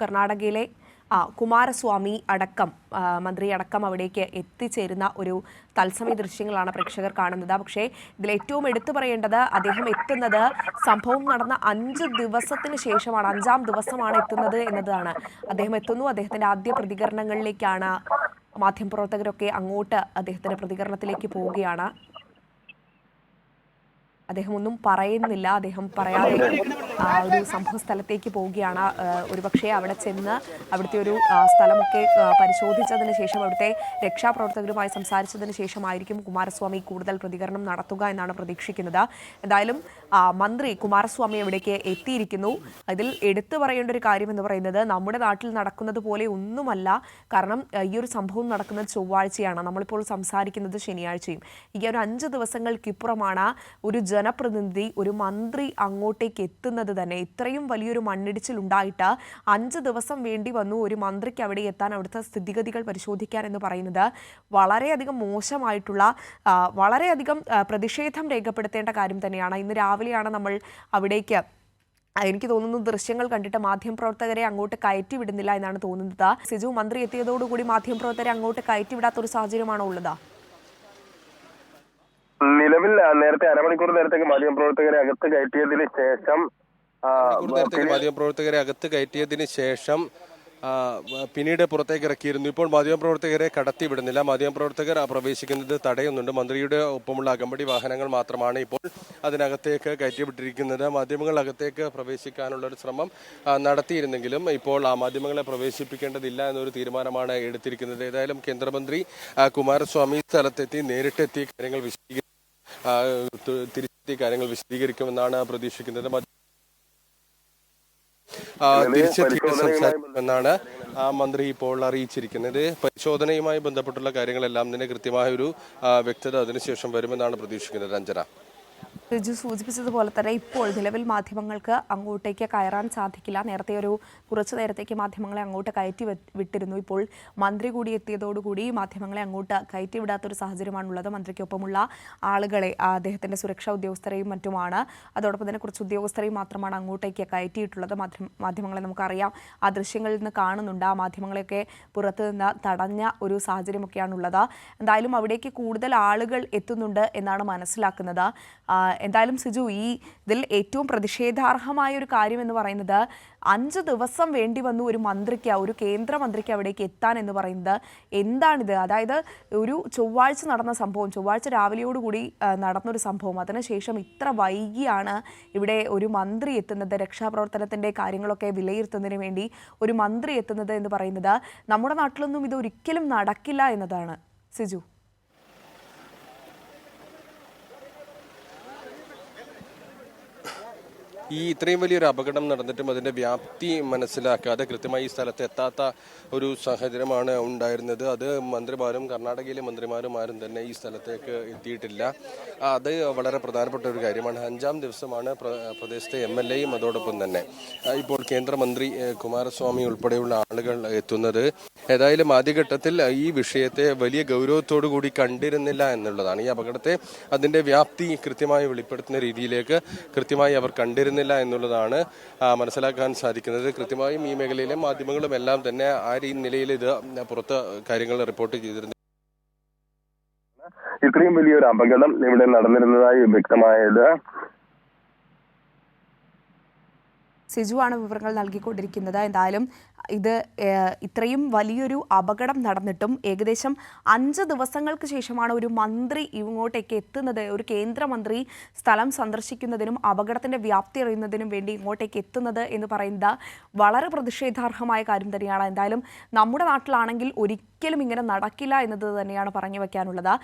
കർണാടകയിലെ ആ, കുമാരസ്വാമി അടക്കം മന്ത്രി അടക്കം അവിടേക്ക് എത്തിച്ചേരുന്ന ഒരു തത്സമയ ദൃശ്യങ്ങളാണ് പ്രേക്ഷകർ കാണുന്നത്. പക്ഷേ ഇതിൽ ഏറ്റവും എടുത്തു പറയേണ്ടത് അദ്ദേഹം എത്തുന്നത് സംഭവം നടന്ന അഞ്ച് ദിവസത്തിന് ശേഷമാണ് അഞ്ചാം ദിവസമാണ് എത്തുന്നത് എന്നതാണ്. അദ്ദേഹം എത്തുന്നു അദ്ദേഹത്തിന്റെ ആദ്യ പ്രതികരണങ്ങളിലേക്കാണ് മാധ്യമപ്രവർത്തകരൊക്കെ അങ്ങോട്ട് അദ്ദേഹത്തിന്റെ പ്രതികരണത്തിലേക്ക് പോവുകയാണ്. അദ്ദേഹം ഒന്നും പറയുന്നില്ല. അദ്ദേഹം പറയാതെ ആ ഒരു സംഭവ സ്ഥലത്തേക്ക് പോവുകയാണ് ഒരുപക്ഷെ അവിടെ ചെന്ന് അവിടുത്തെ ഒരു സ്ഥലമൊക്കെ പരിശോധിച്ചതിന് ശേഷം അവിടുത്തെ രക്ഷാപ്രവർത്തകരുമായി സംസാരിച്ചതിന് ശേഷമായിരിക്കും കുമാരസ്വാമി കൂടുതൽ പ്രതികരണം നടത്തുക എന്നാണ് പ്രതീക്ഷിക്കുന്നത്. എന്തായാലും മന്ത്രി കുമാരസ്വാമി അവിടേക്ക് എത്തിയിരിക്കുന്നു. അതിൽ എടുത്തു പറയേണ്ട ഒരു കാര്യം എന്ന് പറയുന്നത് നമ്മുടെ നാട്ടിൽ നടക്കുന്നത് പോലെ ഒന്നുമല്ല. കാരണം ഈ ഒരു സംഭവം നടക്കുന്നത് ചൊവ്വാഴ്ചയാണ്. നമ്മളിപ്പോൾ സംസാരിക്കുന്നത് ശനിയാഴ്ചയും. ഈ ഒരു അഞ്ച് ദിവസങ്ങൾക്കിപ്പുറമാണ് ഒരു ജനപ്രതിനിധി ഒരു മന്ത്രി അങ്ങോട്ടേക്ക് എത്തുന്നത് തന്നെ ഇത്രയും വലിയൊരു മണ്ണിടിച്ചിൽ ഉണ്ടായിട്ട് അഞ്ച് ദിവസം വേണ്ടി വന്നു ഒരു മന്ത്രിക്ക് അവിടെ എത്താൻ അവിടുത്തെ സ്ഥിതിഗതികൾ പരിശോധിക്കാൻ എന്ന് പറയുന്നത് വളരെയധികം മോശമായിട്ടുള്ള വളരെയധികം പ്രതിഷേധം രേഖപ്പെടുത്തേണ്ട കാര്യം തന്നെയാണ്. ഇന്ന് രാവിലെയാണ് നമ്മൾ അവിടേക്ക് എനിക്ക് തോന്നുന്നു ദൃശ്യങ്ങൾ കണ്ടിട്ട് മാധ്യമപ്രവർത്തകരെ അങ്ങോട്ട് കയറ്റി വിടുന്നില്ല എന്നാണ് തോന്നുന്നത്. സിജു മന്ത്രി എത്തിയതോടുകൂടി മാധ്യമപ്രവർത്തകരെ അങ്ങോട്ട് കയറ്റി വിടാത്ത ഒരു സാഹചര്യമാണോ ഉള്ളത്? നിലവിൽ നേരത്തെ അരമണിക്കൂർ നേരത്തേക്ക് മാധ്യമപ്രവർത്തകരെ അകത്ത് കയറ്റിയതിന് ശേഷം മാധ്യമപ്രവർത്തകരെ അകത്ത് കയറ്റിയതിന് ശേഷം പിന്നീട് പുറത്തേക്ക് ഇറക്കിയിരുന്നു ഇപ്പോൾ മാധ്യമപ്രവർത്തകരെ കടത്തി വിടുന്നില്ല മാധ്യമപ്രവർത്തകർ പ്രവേശിക്കുന്നത് തടയുന്നുണ്ട്. മന്ത്രിയുടെ ഒപ്പമുള്ള അകമ്പടി വാഹനങ്ങൾ മാത്രമാണ് ഇപ്പോൾ അതിനകത്തേക്ക് കയറ്റിവിട്ടിരിക്കുന്നത്. മാധ്യമങ്ങൾ അകത്തേക്ക് പ്രവേശിക്കാനുള്ള ഒരു ശ്രമം നടത്തിയിരുന്നെങ്കിലും ഇപ്പോൾ ആ മാധ്യമങ്ങളെ പ്രവേശിപ്പിക്കേണ്ടതില്ല എന്നൊരു തീരുമാനമാണ് എടുത്തിരിക്കുന്നത്. ഏതായാലും കേന്ദ്രമന്ത്രി കുമാരസ്വാമി സ്ഥലത്തെത്തി നേരിട്ടെത്തി കാര്യങ്ങൾ തു- തിരിച്ചെത്തി കാര്യങ്ങൾ വിശദീകരിക്കുമെന്നാണ് പ്രതീക്ഷിക്കുന്നത്. തിരിച്ചെത്തിയിട്ട് സംസാരിക്കുമെന്നാണ് ആ മന്ത്രി ഇപ്പോൾ അറിയിച്ചിരിക്കുന്നത്. പരിശോധനയുമായി ബന്ധപ്പെട്ടുള്ള കാര്യങ്ങളെല്ലാം തന്നെ കൃത്യമായ ഒരു വ്യക്തത അതിനുശേഷം വരുമെന്നാണ് പ്രതീക്ഷിക്കുന്നത് രഞ്ജന. റിജു സൂചിപ്പിച്ചതുപോലെ തന്നെ ഇപ്പോൾ നിലവിൽ മാധ്യമങ്ങൾക്ക് അങ്ങോട്ടേക്ക് കയറാൻ സാധിക്കില്ല. നേരത്തെ ഒരു കുറച്ചു നേരത്തേക്ക് മാധ്യമങ്ങളെ അങ്ങോട്ട് കയറ്റി വിട്ടിരുന്നു. ഇപ്പോൾ മന്ത്രി കൂടി എത്തിയതോടുകൂടി മാധ്യമങ്ങളെ അങ്ങോട്ട് കയറ്റി വിടാത്തൊരു സാഹചര്യമാണുള്ളത്. മന്ത്രിക്കൊപ്പമുള്ള ആളുകളെ അദ്ദേഹത്തിന്റെ സുരക്ഷാ ഉദ്യോഗസ്ഥരെയും മറ്റുമാണ്. അതോടൊപ്പം തന്നെ കുറച്ച് ഉദ്യോഗസ്ഥരെയും മാത്രമാണ് അങ്ങോട്ടേക്ക് കയറ്റിയിട്ടുള്ളത്. മാധ്യമ മാധ്യമങ്ങളെ നമുക്കറിയാം. ആ ദൃശ്യങ്ങളിൽ നിന്ന് കാണുന്നുണ്ട്. ആ മാധ്യമങ്ങളെയൊക്കെ പുറത്തു നിന്ന് തടഞ്ഞ ഒരു സാഹചര്യമൊക്കെയാണുള്ളത്. എന്തായാലും അവിടേക്ക് കൂടുതൽ ആളുകൾ എത്തുന്നുണ്ട് എന്നാണ് മനസ്സിലാക്കുന്നത്. എന്തായാലും സിജു ഈ ഇതിൽ ഏറ്റവും പ്രതിഷേധാർഹമായ ഒരു കാര്യം എന്ന് പറയുന്നത് അഞ്ച് ദിവസം വേണ്ടി വന്നു ഒരു മന്ത്രിക്ക് ഒരു കേന്ദ്രമന്ത്രിക്ക് അവിടേക്ക് എത്താൻ എന്ന് പറയുന്നത് എന്താണിത്? അതായത് ഒരു ചൊവ്വാഴ്ച നടന്ന സംഭവം ചൊവ്വാഴ്ച രാവിലെയോടുകൂടി നടന്നൊരു സംഭവം. അതിനുശേഷം ഇത്ര വൈകിയാണ് ഇവിടെ ഒരു മന്ത്രി എത്തുന്നത്. രക്ഷാപ്രവർത്തനത്തിന്റെ കാര്യങ്ങളൊക്കെ വിലയിരുത്തുന്നതിന് വേണ്ടി ഒരു മന്ത്രി എത്തുന്നത് എന്ന് പറയുന്നത് നമ്മുടെ നാട്ടിലൊന്നും ഇത് ഒരിക്കലും നടക്കില്ല എന്നതാണ്. സിജു. ഈ ഇത്രയും വലിയൊരു അപകടം നടന്നിട്ടും അതിന്റെ വ്യാപ്തി മനസ്സിലാക്കാതെ കൃത്യമായി ഈ സ്ഥലത്ത് എത്താത്ത ഒരു സാഹചര്യമാണ് ഉണ്ടായിരുന്നത്. അത് മന്ത്രിമാരും കർണാടകയിലെ മന്ത്രിമാരും ആരും തന്നെ ഈ സ്ഥലത്തേക്ക് എത്തിയിട്ടില്ല. അത് വളരെ പ്രധാനപ്പെട്ട ഒരു കാര്യമാണ്. അഞ്ചാം ദിവസമാണ് പ്ര- പ്രദേശത്തെ എം എൽ എയും അതോടൊപ്പം തന്നെ. ഇപ്പോൾ കേന്ദ്രമന്ത്രി കുമാരസ്വാമി ഉൾപ്പെടെയുള്ള ആളുകൾ എത്തുന്നത് ഏതായാലും ആദ്യഘട്ടത്തിൽ ഈ വിഷയത്തെ വലിയ ഗൗരവത്തോടു കൂടി കണ്ടിരുന്നില്ല എന്നുള്ളതാണ്. ഈ അപകടത്തെ അതിന്റെ വ്യാപ്തി കൃത്യമായി വെളിപ്പെടുത്തുന്ന രീതിയിലേക്ക് കൃത്യമായി അവർ കണ്ടിരുന്നില്ല എന്നുള്ളതാണ് മനസ്സിലാക്കാൻ സാധിക്കുന്നത്. കൃത്യമായും ഈ മേഖലയിലെ മാധ്യമങ്ങളും എല്ലാം തന്നെ ആ രീ നിലയിൽ ഇത് പുറത്ത് കാര്യങ്ങൾ റിപ്പോർട്ട് ചെയ്തിരുന്നു. ഇത്രയും വലിയൊരു അപകടം ഇവിടെ നടന്നിരുന്നതായി വ്യക്തമായത് സിജുവാണ് വിവരങ്ങൾ നൽകിക്കൊണ്ടിരിക്കുന്നത്. എന്തായാലും ഇത് ഇത്രയും വലിയൊരു അപകടം നടന്നിട്ടും ഏകദേശം അഞ്ച് ദിവസങ്ങൾക്ക് ശേഷമാണ് ഒരു മന്ത്രി ഇങ്ങോട്ടേക്ക് എത്തുന്നത്. ഒരു കേന്ദ്രമന്ത്രി സ്ഥലം സന്ദർശിക്കുന്നതിനും അപകടത്തിന്റെ വ്യാപ്തി അറിയുന്നതിനും വേണ്ടി ഇങ്ങോട്ടേക്ക് എത്തുന്നത് എന്ന് പറയുന്നത് വളരെ പ്രതിഷേധാർഹമായ കാര്യം തന്നെയാണ്. എന്തായാലും നമ്മുടെ നാട്ടിലാണെങ്കിൽ ഒരിക്കലും ഇങ്ങനെ നടക്കില്ല എന്നത് തന്നെയാണ് പറഞ്ഞു വെക്കാനുള്ളത്.